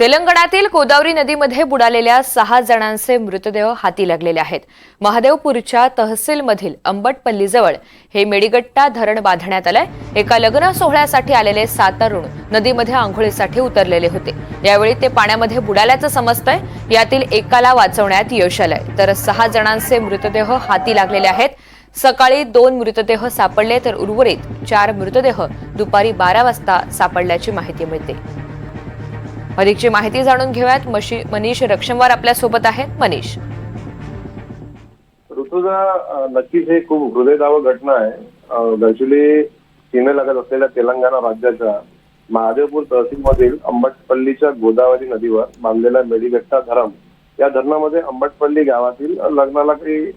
तेलंगणातील गोदावरी नदीमध्ये बुडालेल्या सहा जणांचे मृतदेह हाती लागलेले आहेत. महादेवपूरच्या तहसीलमधील अंबटपल्लीजवळ हे मेडिगट्टा धरण बांधण्यात आलंय. एका लग्न सोहळ्यासाठी आलेले सात तरुण नदीमध्ये आंघोळीसाठी उतरलेले होते. यावेळी ते पाण्यामध्ये बुडाल्याचं समजतंय. यातील एकाला वाचवण्यात यश आलंय. तर सहा जणांचे मृतदेह हाती लागलेले आहेत. सकाळी दोन मृतदेह सापडले तर उर्वरित चार मृतदेह दुपारी बारा वाजता सापडल्याची माहिती मिळते. अधिकची माहिती जाणून घेऊयात. मशी मनीष रक्षमवार आपल्यासोबत आहेत. मनीष. ऋतुजा नक्कीच हे खूप हृदयदाव घटना आहे. अ, गडचिरोली सीमेलगत असलेल्या तेलंगणा राज्याच्या महादेवपूर तहसीलमधील अंबटपल्लीच्या गोदावरी नदीवर बांधलेल्या मेडीगट्टा धरण या धरणामध्ये अंबटपल्ली गावातील लग्नाला काही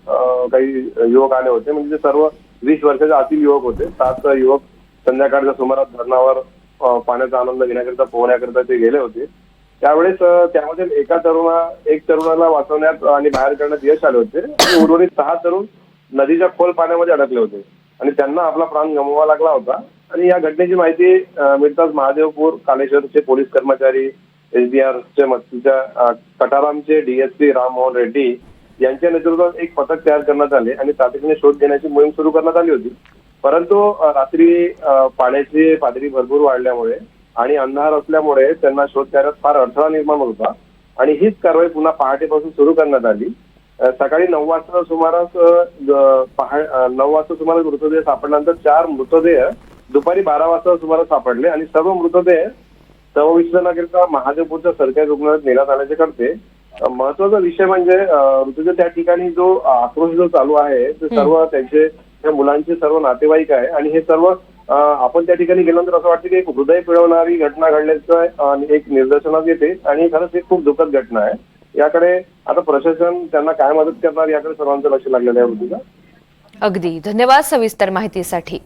काही युवक आले होते. म्हणजे ते सर्व वीस वर्षाच्या आतील युवक होते. सात युवक संध्याकाळच्या सुमारास धरणावर पाण्याचा आनंद घेण्याकरिता पोहण्याकरिता ते गेले होते. त्यावेळेस त्यामध्ये एका तरुणा एक तरुणाला वाचवण्यात आणि बाहेर करण्यात यश आले होते. आणि उर्वरित सहा तरुण नदीच्या खोल पाण्यामध्ये अडकले होते. आणि त्यांना आपला प्राण गमवावा लागला होता. आणि या घटनेची माहिती मिळताच महादेवपूर कालेश्वरचे पोलीस कर्मचारी एसडीआरचे मस्तीच्या अ, कटारामचे डीएसपी राममोहन रेड्डी यांच्या नेतृत्वात एक पथक तयार करण्यात आले आणि तातडीने शोध घेण्याची मोहीम सुरू करण्यात आली होती. परंतु रात्री पाण्याची पातळी भरपूर वाढल्यामुळे आणि अंधार असल्यामुळे त्यांना शोध कार्यात फार अडथळा निर्माण होत. होता आणि हीच कारवाई पुन्हा पहाटेपासून सुरू करण्यात आली. सकाळी नऊ वाजता सुमारास पहा- नऊ वाजता सुमारास मृतदेह सापडल्यानंतर चार मृतदेह दुपारी बारा वाजता सुमारास सापडले आणि सर्व मृतदेह शवविच्छेदनाकरिता महादेवपूरच्या सरकारी रुग्णालयात नेण्यात आल्याचे कळते. अ, महत्त्वाचा विषय म्हणजे ऋतुजा त्या ठिकाणी जो आक्रोश जो चालू आहे ते सर्व त्यांचे त्या मुलांचे सर्व नातेवाईक आहे आणि हे सर्व आपण त्या ठिकाणी गेल्यानंतर असं वाटतं की एक हृदय पिळवणारी घटना घडल्याचं आणि एक निदर्शनात येते. आणि खरंच एक खूप दुःखद घटना आहे. याकडे आता प्रशासन त्यांना काय मदत करणार याकडे सर्वांचं लक्ष लागलेलं आहे अगदी. धन्यवाद सविस्तर माहितीसाठी.